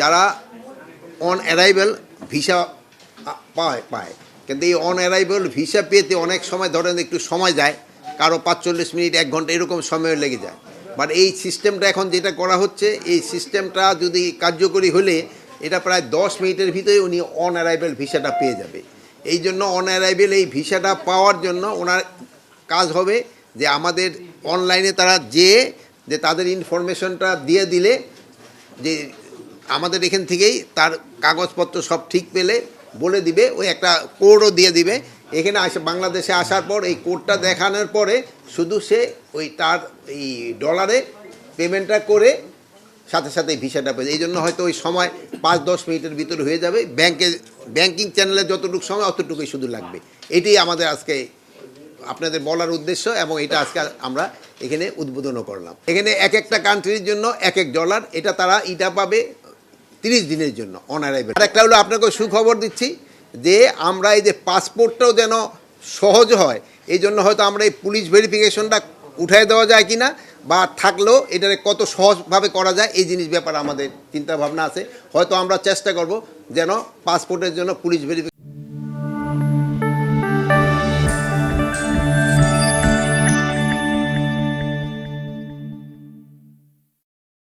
যারা on arrival visa পায় পায়। কিন্তু এই অন অ্যারাইভেল ভিসা পেতে অনেক সময় ধরেন একটু সময় যায়, কারও পাঁচচল্লিশ মিনিট, এক ঘণ্টা এরকম সময় লেগে যায়। বাট এই সিস্টেমটা এখন যেটা করা হচ্ছে, এই সিস্টেমটা যদি কার্যকরী হলে, এটা প্রায় দশ মিনিটের ভিতরে উনি অন অ্যারাইভেল ভিসাটা পেয়ে যাবে। এই জন্য অন অ্যারাইভেল এই ভিসাটা পাওয়ার জন্য ওনার কাজ হবে যে আমাদের অনলাইনে তারা যেয়ে যে তাদের ইনফরমেশনটা দিয়ে দিলে, যে আমাদের এখান থেকেই তার কাগজপত্র সব ঠিক পেলে বলে দিবে, ওই একটা কোডও দিয়ে দিবে। এখানে আসে, বাংলাদেশে আসার পর এই কোডটা দেখানোর পরে শুধু সে ওই তার এই ডলারে পেমেন্টটা করে সাথে সাথে ভিসাটা পেয়ে এই জন্য হয়তো ওই সময় পাঁচ দশ মিনিটের ভিতরে হয়ে যাবে। ব্যাংকে ব্যাংকিং চ্যানেলে যতটুকু সময়, অতটুকুই শুধু লাগবে। এটাই আমাদের আজকে, আপনাদের বলার উদ্দেশ্য এবং এটা আজকে আমরা এখানে উদ্বোধনও করলাম। এখানে এক একটা কান্ট্রির জন্য এক এক ডলার এটা তারা ইটা পাবে। তিরিশ দিনের জন্য অন অ্যারাইভেল আর একটা হলো আপনাকে সুখবর দিচ্ছি যে আমরা এই যে পাসপোর্টটাও যেন সহজ হয়, এই জন্য হয়তো আমরা এই পুলিশ ভেরিফিকেশনটা উঠাই দেওয়া যায় কি না বা থাকলেও এটাকে কত সহজভাবে করা যায়, এই জিনিস ব্যাপারে আমাদের চিন্তাভাবনা আছে। হয়তো আমরা চেষ্টা করব যেন পাসপোর্টের জন্য পুলিশ ভেরিফিকেশন